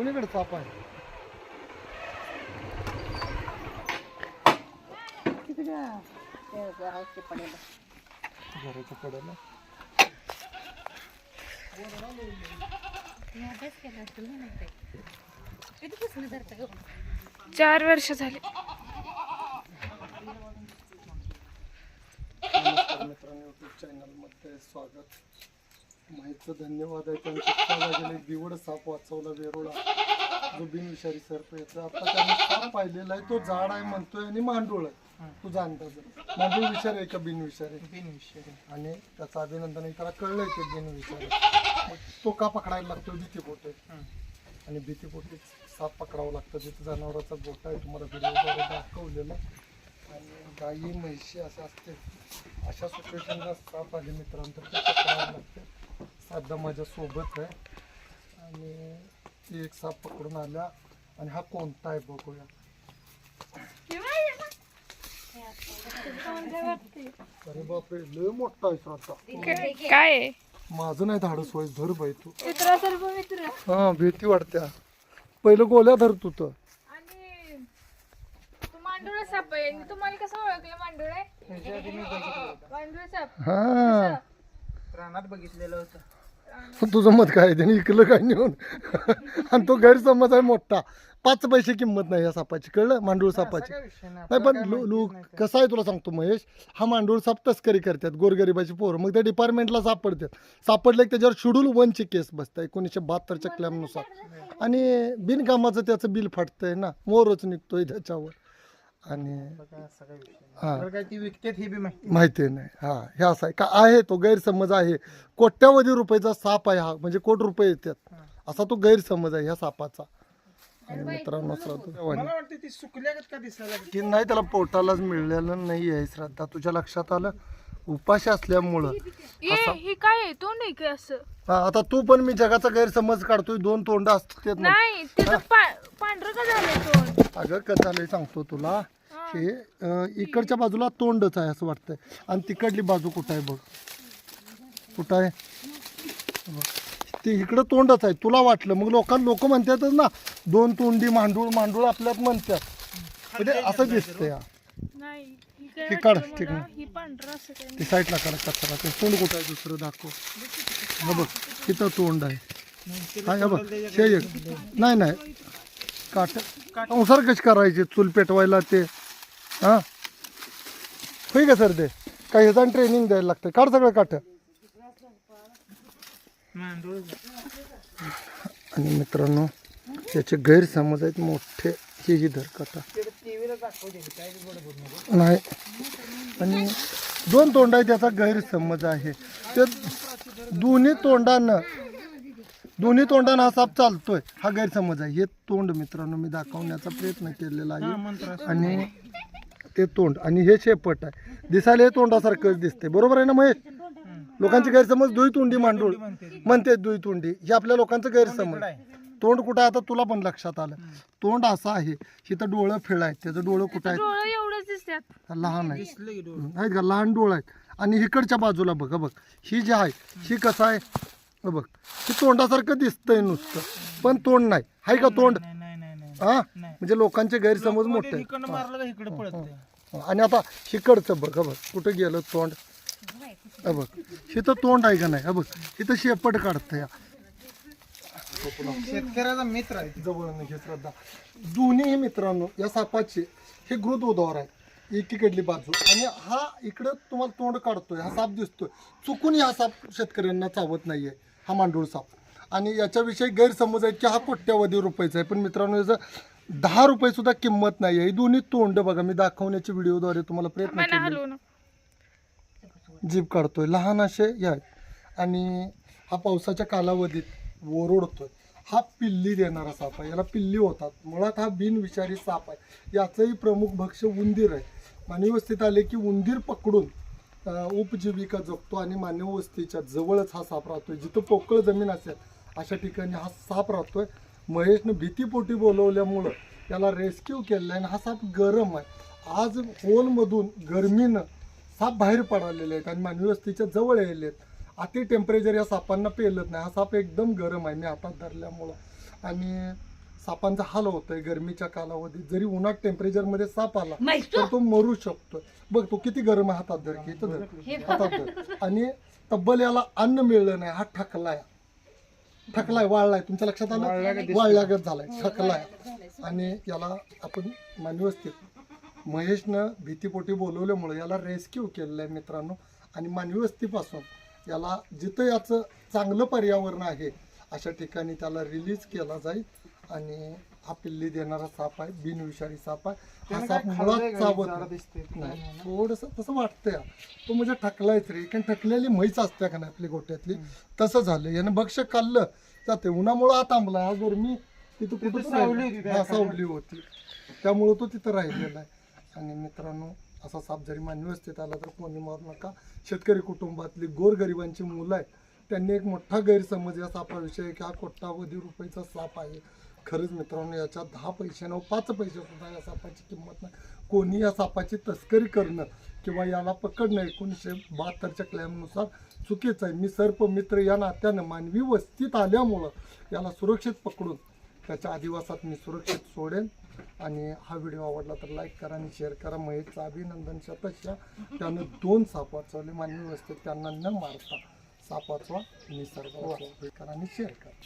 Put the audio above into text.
कोणीकडे चाप आहे? घराच्या कडेला. चार वर्ष झाले. नमस्कार मित्रांनो युट्यूब चॅनलमध्ये स्वागत. माहीतचं धन्यवाद आहे. त्यांच्या इतका लागेल. एक दिवड साप वाचवला वेरोळा जो बिनविषारी सर्प याचा आता त्यांनी साप पाहिलेला आहे. तो झाड आहे म्हणतोय आणि मांडूळ आहे. तुझा अंदाज आहे. मांडूळ विषारी आहे का बिनविषारी? बिनविषारी. आणि त्याचं अभिनंदन आहे. त्याला कळलंय ते बिनविषारी. मग तो का पकडायला लागतो भीतीपोटे आणि भीतीपोटी साप पकडावं लागतं. तिथे जनावराचा गोटा आहे. तुम्हाला व्हिडिओद्वारे दाखवलेला. आणि गाई म्हैशी असं असते अशा सिच्युएशनला साप आले मित्रांनो. तर ते पकडावं लागते. साधा माझ्या सोबत आहे. आणि ती एक साप पकडून आल्या. आणि हा कोणता आहे बघूया. अरे बापरे लय मोठा आहे श्रद्धा काय? आहे माझं नाही धाडस व्हायचं धर बाई तू. मित्र सर्व मित्र. हा भीती वाटत्या पहिलं गोल्या धर तू तर. आणि तू मांडुळा साप आहे. मी तुम्हाला कसं ओळखलं मांडुळ आहे? मांडुळा साप. हा. रानात बघितलेलं होतं. तुझं मत काय? त्याने इकलं काय नेऊन? आणि तो गैरसमज आहे मोठा. पाच पैसे किंमत नाही या सापाची कळलं? मांडूळ सापाची. नाही. पण लो- लोक कसं आहे तुला सांगतो महेश? हा मांडूळ साप तस्करी करतात गोरगरिबाची पोरं. मग त्या डिपार्टमेंटला सापडतात. सापडले की त्याच्यावर शेड्यूल वनची केस बसते एकोणीसशे बहात्तरच्या क्लॅमनुसार आणि बिनकामाचं त्याचं बिल फाटतंय ना. मोरच निघतोय त्याच्यावर. आणि. हा. काय ती विकतेत हे बी माहिती माहिती नाही. हा हे असं आहे. का आहे तो गैरसमज आहे. कोट्यावधी रुपयाचा साप आहे हा. म्हणजे कोट रुपये येतात. असा तो गैरसमज आहे ह्या सापाचा. आणि मित्रांनो श्रद्धा मला वाटतं ती सुकल्यागत का दिसायला लागली? की नाही त्याला पोटालाच मिळलेलं नाही आहे श्रद्धा. तुझ्या लक्षात आलं? उपाशी असल्यामुळं हे काय आहे? तोंड आहे का असं? हा, आता तू पण मी जगाचा गैरसमज काढतोय दोन तोंड असतात ना. नाही त्याचं पा- पांढरं का झालंय तोंड. अगं कसं झालंय सांगतो तुला. हे. अं, इकडच्या बाजूला तोंडच आहे असं वाटतंय. आणि तिकडली बाजू कुठं आहे बघ? कुठं आहे? बघ. ते इकडं तोंडच आहे. तुला वाटलं. मग लोकांना लोक म्हणतातच ना दोन तोंडी मांडूळ मांडूळ आपल्यात म्हणतात. म्हणजे असं दिसतंय. हा. नाही ही काय काढ, वाटतं मला? आहे. ही पांढरं असं काय ते साईडला करा कचरा. ते तोंड कुठं आहे दुसरं दाखव. हा बघ तिथं तोंड आहे. हा हे बघ हे एक. नाही नाही. काट संसार कशी करायचे? चूल पेटवायला ते हा? होई का सर ते? काही ह्याचा ट्रेनिंग द्यायला लागतं काढ सगळं काठ मांडूळ आणि मित्रांनो त्याचे गैरसमज आहेत मोठे. ही जी धर नाही. आणि दोन तोंड आहे त्याचा गैरसमज आहे. ते दोन्ही तोंडानं दोन्ही तोंडानं हा साप चालतोय हा गैरसमज आहे. हे तोंड मित्रांनो मी दाखवण्याचा प्रयत्न केलेला आहे. आणि ते तोंड आणि हे शेपट आहे. दिसायला हे तोंडासारखंच दिसते बरोबर आहे ना महेश? लोकांचे गैरसमज दुई तोंडी मांडूळ. म्हणते दुई तोंडी. हे आपल्या लोकांचं गैरसमज. तोंड कुठं आहे? आता तुला पण लक्षात आलं. तोंड असं आहे. इथं डोळं फिळ आहेत. त्याचं डोळं कुठं आहे डोळं एवढंच दिसतात. लहान आहे दिसलं की डोळं. आहेत का? लहान डोळं आहेत. आणि इकडच्या बाजूला बघ बघ. ही जी आहे ही कसं आहे? हे बघ. ही तोंडासारखं दिसतंय नुसतं. पण तोंड नाही. आहे का तोंड? नाही नाही नाही नाही. हा नाही. म्हणजे लोकांचे गैरसमज मोठे आहेत. इकडनं मारलं का इकडं पळत आणि आता हिकडचं बघ हा बघ. कुठं गेलं तोंड? हा बघ. हिथं तोंड आहे का नाही? हा बघ. इथं शेपट काढतं या शेतकऱ्याचा मित्र आहे. जवळ घे श्रद्धा दोन्ही मित्रांनो या सापाचे हे गृद उदावर आहे. एकीकडली बाजू. आणि हा इकडं तुम्हाला तोंड काढतोय हा साप दिसतोय. चुकून हा साप शेतकऱ्यांना चावत नाहीये हा मांडूळ साप. आणि याच्याविषयी गैरसमज आहे की हा कोट्यावधी रुपयाचा आहे. पण मित्रांनो याचं दहा रुपये सुद्धा किंमत नाही आहे. ही दोन्ही तोंड बघा. मी दाखवण्याच्या व्हिडिओद्वारे तुम्हाला प्रयत्न केले हलवून जीभ काढतोय. लहान असे हे आहेत. आणि हा पावसाच्या कालावधीत ओरडतोय हा पिल्ली देणारा साप आहे. याला पिल्ली होतात. मुळात हा बिनविषारी साप आहे. याचंही प्रमुख भक्ष्य उंदीर आहे. मानवी वस्तीत आले की उंदीर पकडून उपजीविका जगतो आणि मानवी वस्तीच्या जवळच हा साप राहतोय. जिथं पोकळ जमीन असेल अशा ठिकाणी हा साप राहतोय. महेशनं भीतीपोटी बोलवल्यामुळं याला रेस्क्यू केलेला आहे आणि हा साप गरम आहे. आज होलमधून गरमीनं साप बाहेर पडालेले आहेत आणि मानवी वस्तीच्या जवळ यायले आहेत. अति टेम्परेचर या सापांना पेलत नाही. हा साप एकदम गरम आहे. मी हातात धरल्यामुळं. आणि सापांचा हाल होतोय गरमीच्या कालावधीत. जरी उन्हात टेम्परेचरमध्ये साप आला तर तो मरू शकतो बघ तो किती गरम आहे हातात धर की इथं धर. हातात धर. आणि तब्बल याला अन्न मिळलं नाही. हा ठकलाय. ठकलाय वाळलाय. तुमच्या लक्षात आलं? वाळल्यागत झालाय. ठकलाय. आणि याला आपण मानवी महेशनं भीतीपोटी बोलवल्यामुळे याला रेस्क्यू केलेलं आहे मित्रांनो. आणि मानवी वस्तीपासून याला जिथं याचं चांगलं पर्यावरण आहे अशा ठिकाणी त्याला रिलीज केला जाईल आणि हा पिल्ली देणारा साप आहे बिनविषारी साप आहे. हा साप मुळात? चावत नाही. थोडस तसं वाटतंय. तो म्हणजे ठकलायच रे कारण ठकलेली म्हैस असते का नाही आपली गोट्यातली तसं झालं. यानं भक्ष खाल्लं जाते. उन्हामुळं हा थांबला. हा गरमी तिथं तिथं कुठं सावली होती त्या सावली होती. त्यामुळं तो तिथं राहिलेला आहे. आणि मित्रांनो असा साप जरी मानवी व्यवस्थित आला तर कोणी मारू नका. शेतकरी कुटुंबातली गोरगरिबांची मुलं आहेत. त्यांनी एक मोठा गैरसमज या सापाविषयी की हा कोट्यावधी रुपयाचा साप आहे. खरंच मित्रांनो याच्या दहा पैशानं पाच पैसे सुद्धा या सापाची किंमत नाही. कोणी या सापाची तस्करी करणं किंवा याला पकडणं एकोणीसशे बहात्तरच्या क्लॅमनुसार चुकीचं आहे. मी सर्प मित्र या नात्यानं मानवी वस्तीत आल्यामुळं याला सुरक्षित पकडून त्याच्या आदिवासात मी सुरक्षित सोडेन. आणि हा व्हिडिओ आवडला तर लाईक करा आणि शेअर करा. महेशचं अभिनंदन शतशा. त्यानं दोन साप वाचवले. मानवी व्यवस्थित त्यांना न मारता साप वाचवा निसर्ग वाचवा. करा आणि शेअर करा.